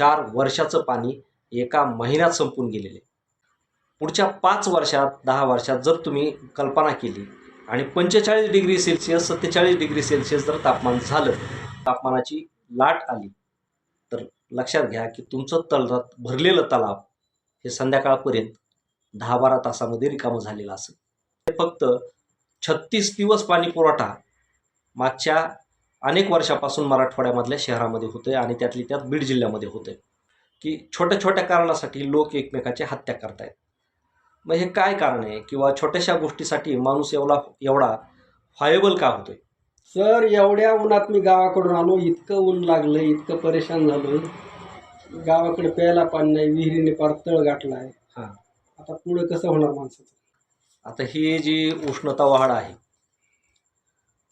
चार वर्षाचं पाणी एका महिन्यात संपून गेलेले पुढच्या पाच वर्षात दहा वर्षात जर तुम्ही कल्पना केली आणि पंचेचाळीस डिग्री सेल्सिअस सत्तेचाळीस डिग्री सेल्सिअस जर तापमान झालं तापमानाची लाट आली तर लक्षात घ्या की तुमचं तलावात भरलेलं तलाव हे संध्याकाळपर्यंत दहा बारा तासामध्ये रिकामं झालेलं असेल. ते फक्त छत्तीस दिवस पाणी पुरवठा मागच्या अनेक वर्षापासून मराठवाड्यामधल्या शहरामध्ये होते आणि त्यातली त्यात बीड जिल्ह्यामध्ये होते की छोट्या छोट्या कारणासाठी लोक एकमेकाची हत्या करतायत. मग हे काय कारण आहे? किंवा छोट्याशा गोष्टीसाठी माणूस एवढा एवढा फायबल का होतोय? सर एवढ्या उन्हात मी गावाकडून आलो इतकं ऊन लागलं इतकं परेशान झालो. गावाकडे प्यायला पाणी नाही विहिरीने पार तळ गाठला आहे हां. आता पुढे कसं होणार माणसाचं? आता ही जी उष्णता वाढ आहे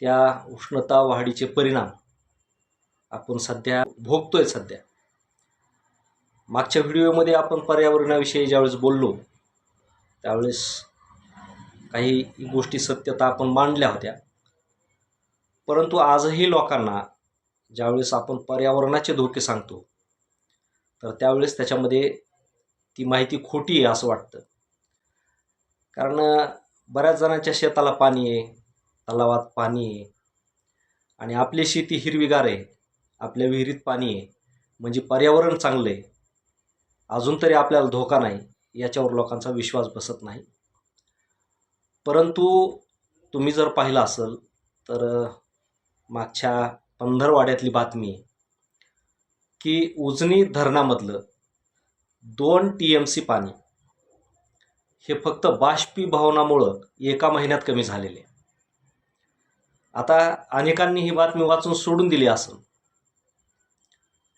त्या उष्णता वाढीचे परिणाम आपण सध्या भोगतोय सध्या. मागच्या व्हिडिओमध्ये आपण पर्यावरणाविषयी ज्यावेळेस बोललो त्यावेळेस काही गोष्टी सत्यता आपण मांडल्या होत्या. परंतु आजही लोकांना ज्यावेळेस आपण पर्यावरणाचे धोके सांगतो तर त्यावेळेस त्याच्यामध्ये ती माहिती खोटी आहे असं वाटतं. कारण बऱ्याच जणांच्या शेताला पाणी आहे तलावात पाणी आहे. आणि आपली शेती हिरवीगार आहे. आपल्या विहिरीत पाणी आहे. म्हणजे पर्यावरण चांगलं आहे. अजून तरी आपल्याला धोका नाही. याच्यावर लोकांचा विश्वास बसत नाही. परंतु तुम्ही जर पाहिलं असेल तर मागच्या पंधरवाड्यातली बातमी की उजनी धरणामधलं दोन टी एम सी पाणी हे फक्त बाष्पीभवनामुळं एका महिन्यात कमी झालेले आता अनेकांनी ही बातमी वाचून सोडून दिली असेल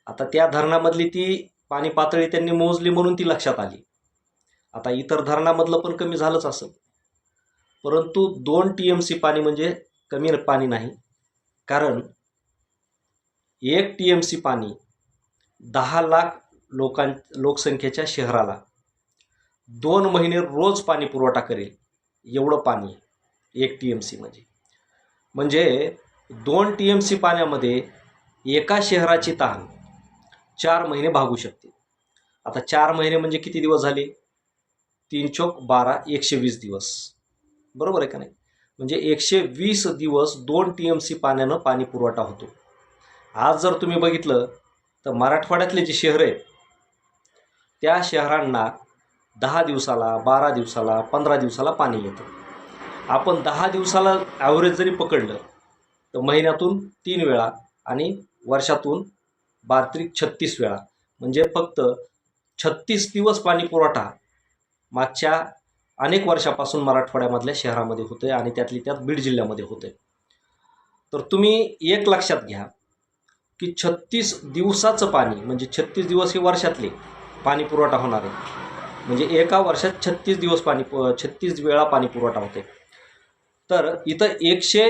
आता त्या धरणामधली ती पाणी पातळी त्यांनी मोजली म्हणून ती लक्षात आली. आता इतर धरणामधलं पण कमी झालंच असेल. परंतु दोन टी एम सी पाणी म्हणजे कमी पाणी नाही. कारण एक टी एम सी पाणी दहा लाख लोकां लोकसंख्येच्या शहराला दोन महिने रोज पाणी पुरवठा करेल. एवढं पाणी एक टी एम सी म्हणजे. म्हणजे दोन टी एम सी पाण्यामध्ये एका शहराची तहान चार महिने भागू शकते. आता चार महिने म्हणजे किती दिवस झाले? तीन चोक बारा एकशे वीस दिवस. बरोबर आहे का नाही? म्हणजे एकशे वीस दिवस दोन टी एम सी पाण्यानं पाणी पुरवठा होतो. आज जर तुम्ही बघितलं तर मराठवाड्यातले जे शहरं आहेत त्या शहरांना दहा दिवसाला बारा दिवसाला पंधरा दिवसाला पाणी येतं. आपण दहा दिवसाला ॲव्हरेज जरी पकडलं तर महिन्यातून तीन वेळा आणि वर्षातून बार्त्रिक छत्तीस वेळा. म्हणजे फक्त छत्तीस दिवस पाणी पुरवठा मागच्या अनेक वर्षापासून मराठवाड्यामधल्या शहरामध्ये होते आणि त्यातली त्यात बीड जिल्ह्यामध्ये होते तर तुम्ही एक लक्षात घ्या की छत्तीस दिवसाचं पाणी म्हणजे छत्तीस दिवस हे वर्षातले पाणी पुरवठा होणार आहे. म्हणजे एका वर्षात छत्तीस दिवस पाणी छत्तीस वेळा पाणी पुरवठा होते तर इथं एकशे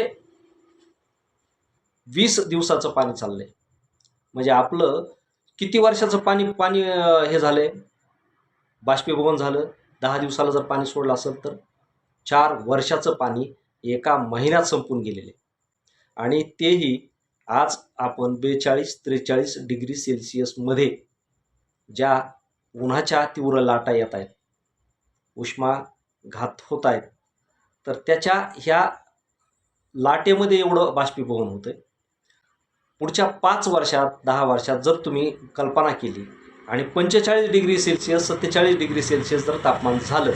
वीस दिवसाचं पाणी चाललं आहे म्हणजे आपलं किती वर्षाचं पाणी पाणी हे झालं आहे बाष्पीभवन झालं. दहा दिवसाला जर पाणी सोडलं असेल तर चार वर्षाचं पाणी एका महिन्यात संपून गेलेले आणि तेही आज आपण बेचाळीस त्रेचाळीस डिग्री सेल्सिअसमध्ये ज्या उन्हाच्या तीव्र लाटा येत आहेत उष्माघात होत आहेत तर त्याच्या ह्या लाटेमध्ये एवढं बाष्पीभवन होतं पुढच्या पाच वर्षात दहा वर्षात जर तुम्ही कल्पना केली आणि पंचेचाळीस डिग्री सेल्सिअस सत्तेचाळीस डिग्री सेल्सिअस जर तापमान झालं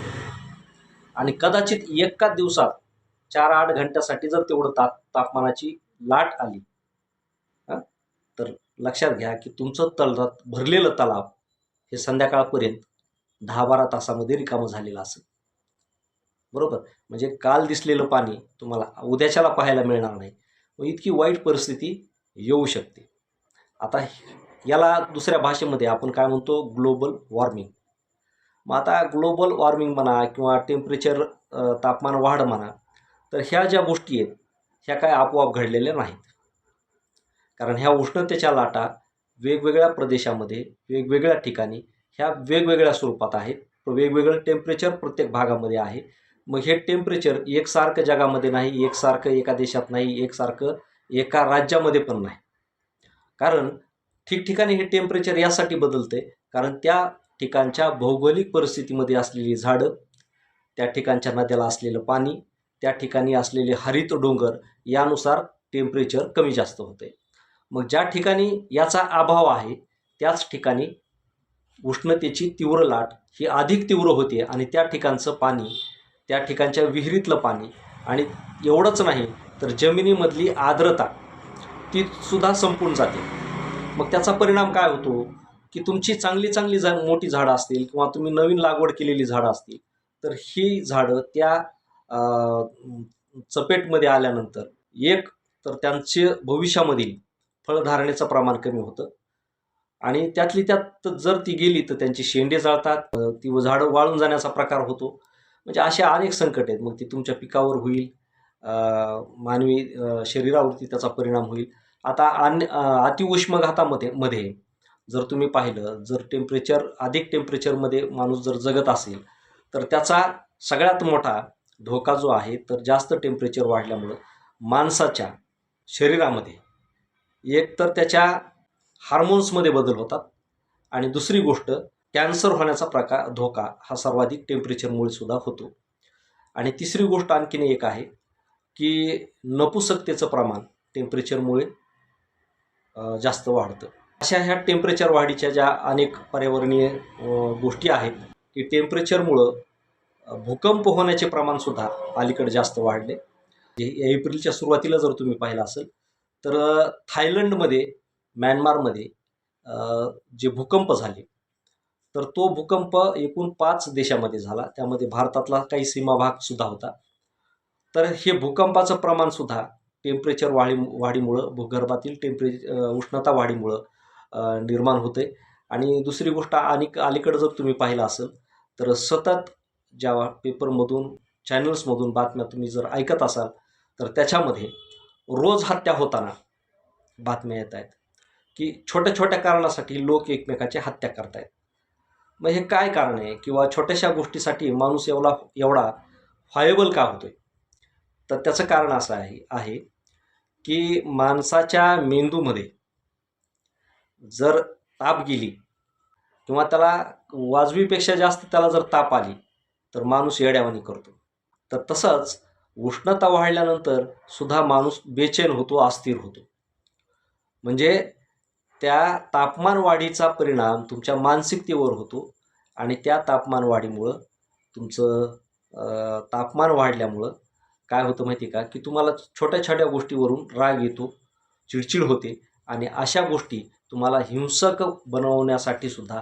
आणि कदाचित एका दिवसात चार आठ घंट्यासाठी जर तेवढं ताप तापमानाची लाट आली तर लक्षात घ्या की तुमचं तलावात भरलेलं तलाव हे संध्याकाळपर्यंत दहा बारा तासामध्ये रिकामं झालेलं असेल. बरोबर? म्हणजे काल दिसलेलं पाणी तुम्हाला उद्याच्याला पाहायला मिळणार नाही. मग इतकी वाईट परिस्थिती येऊ शकते. आता याला दुसऱ्या भाषेमध्ये आपण काय म्हणतो? Global warming. मग आता ग्लोबल वॉर्मिंग म्हणा किंवा टेम्परेचर तापमान वाढ म्हणा तर ह्या ज्या गोष्टी आहेत ह्या काय आपोआप घडलेल्या नाहीत. कारण ह्या उष्णतेच्या लाटा वेगवेगळ्या प्रदेशामध्ये वेगवेगळ्या ठिकाणी ह्या वेगवेगळ्या स्वरूपात आहेत. वेगवेगळं टेम्परेचर प्रत्येक भागामध्ये आहे. मग हे टेम्परेचर एकसारखं जगामध्ये नाही एकसारखं एका देशात नाही एकसारखं एका राज्यामध्ये पण नाही. कारण ठिकठिकाणी हे टेम्परेचर यासाठी बदलते कारण त्या ठिकाणच्या भौगोलिक परिस्थितीमध्ये असलेली झाडं त्या ठिकाणच्या नद्याला असलेलं पाणी त्या ठिकाणी असलेले हरित डोंगर यानुसार टेम्परेचर कमी जास्त होते मग ज्या ठिकाणी याचा अभाव आहे त्याच ठिकाणी उष्णतेची तीव्र लाट ही अधिक तीव्र होते आणि त्या ठिकाणचं पाणी त्या ठिकाणच्या विहिरीतलं पाणी. आणि एवढंच नाही तर जमिनीमधली आर्द्रता ती सुद्धा संपून जाते. मग त्याचा परिणाम काय होतो? की तुमची चांगली चांगली झा मोठी झाडं असतील किंवा तुम्ही नवीन लागवड केलेली झाडं असतील तर ही झाडं त्या चपेटमध्ये आल्यानंतर एक तर त्यांचे भविष्यामधील फळधारणेचं प्रमाण कमी होतं. आणि त्यातली त्यात जर ती गेली तर त्यांची शेंडे जाळतात ती झाडं वाळून जाण्याचा प्रकार होतो. म्हणजे असे अनेक संकट आहेत. मग ती तुमच्या पिकावर होईल मानवी शरीरावरती त्याचा परिणाम होईल. आता अन्य अतिउष्मघातामध्ये मध्ये जर तुम्ही पाहिलं जर टेम्परेचर अधिक टेम्परेचरमध्ये माणूस जर जगत असेल तर त्याचा सगळ्यात मोठा धोका जो आहे तर जास्त टेम्परेचर वाढल्यामुळं माणसाच्या शरीरामध्ये. एक तर त्याच्या हार्मोन्समध्ये बदल होतात. आणि दुसरी गोष्ट कॅन्सर होण्याचा प्रकार धोका हा सर्वाधिक टेम्परेचरमुळे सुद्धा होतो. आणि तिसरी गोष्ट आणखीन एक आहे की नपुसकतेचं प्रमाण टेम्परेचरमुळे जास्त वाढतं. अशा ह्या टेम्परेचर वाढीच्या ज्या अनेक पर्यावरणीय गोष्टी आहेत की टेम्परेचरमुळं भूकंप होण्याचे प्रमाणसुद्धा अलीकडे जास्त वाढले. जे एप्रिलच्या सुरुवातीला जर तुम्ही पाहिलं असेल तर थायलंडमध्ये म्यानमारमध्ये जे भूकंप झाले तर तो भूकंप एकूण पाच देशामध्ये झाला. त्यामध्ये भारतातला काही सीमाभागसुद्धा होता. तर हे भूकंपाचं प्रमाणसुद्धा टेम्परेचर वाढी वाढीमुळं भूगर्भातील टेम्परे उष्णता वाढीमुळं निर्माण होते. आणि दुसरी गोष्ट आणि अलीकडं जर तुम्ही पाहिलं असेल तर सतत ज्या पेपरमधून चॅनल्समधून बातम्या तुम्ही जर ऐकत असाल तर त्याच्यामध्ये रोज हत्या होताना बातम्या येत आहेत. की छोट्या छोट्या कारणासाठी लोक एकमेकाची हत्या करतायत. मग हे काय कारण आहे? किंवा छोट्याशा गोष्टीसाठी माणूस एवढा एवढा व्हायबल का होतोय? तर त्याचं कारण असं आहे आहे की माणसाच्या मेंदूमध्ये जर ताप गेली किंवा त्याला वाजवीपेक्षा जास्त त्याला जर ताप आली तर माणूस येड्यावानी करतो. तर तसंच उष्णता वाढल्यानंतर सुद्धा माणूस बेचैन होतो अस्थिर होतो. म्हणजे त्या तापमानवाढीचा परिणाम तुमच्या मानसिकतेवर होतो आणि त्या तापमान वाढीमुळं तुमचं तापमान वाढल्यामुळं काय होतं माहिती का? की तुम्हाला छोट्या छोट्या गोष्टीवरून राग येतो चिडचिड होते आणि अशा गोष्टी तुम्हाला हिंसक बनवण्यासाठी सुद्धा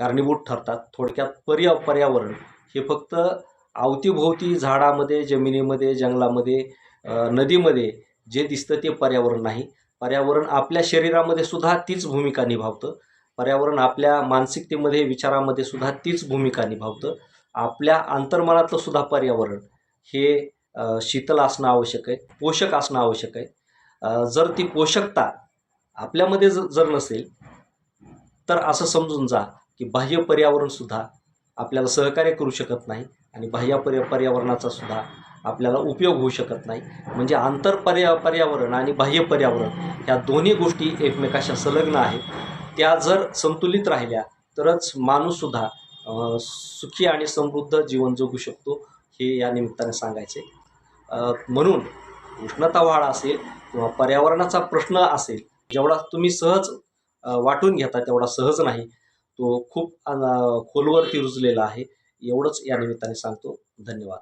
कारणीभूत ठरतात. थोडक्यात पर्या पर्यावरण हे फक्त अवतीभोवती झाडामध्ये जमिनीमध्ये जंगलामध्ये नदीमध्ये जे दिसतं ते पर्यावरण नाही. पर्यावरण आपल्या शरीरामध्ये सुद्धा तीच भूमिका निभावतं. पर्यावरण आपल्या मानसिकतेमध्ये विचारामध्ये सुद्धा तीच भूमिका निभावतं. आपल्या अंतर्मनातलं सुद्धा पर्यावरण हे शीतल असणं आवश्यक आहे पोषक असणं आवश्यक आहे. जर ती पोषकता आपल्यामध्ये जर नसेल तर असं समजून जा की बाह्य पर्यावरणसुद्धा आपल्याला सहकार्य करू शकत नाही आणि बाह्य पर्या पर्यावरणाचा सुद्धा आपल्याला उपयोग होऊ शकत नाही. म्हणजे आंतर पर्या पर्यावरण आणि बाह्य पर्यावरण ह्या दोन्ही गोष्टी एकमेकाशी संलग्न आहेत. त्या जर संतुलित राहिल्या तरच माणूससुद्धा सुखी आणि समृद्ध जीवन जगू शकतो हे या निमित्ताने सांगायचे. म्हणून उष्णता वाढ असेल किंवा पर्यावरणाचा प्रश्न असेल जेवढा तुम्ही सहज वाटून घेता तेवढा सहज नाही तो खूप खोलवरती रुजलेला आहे. एवढंच या निमित्ताने सांगतो. धन्यवाद.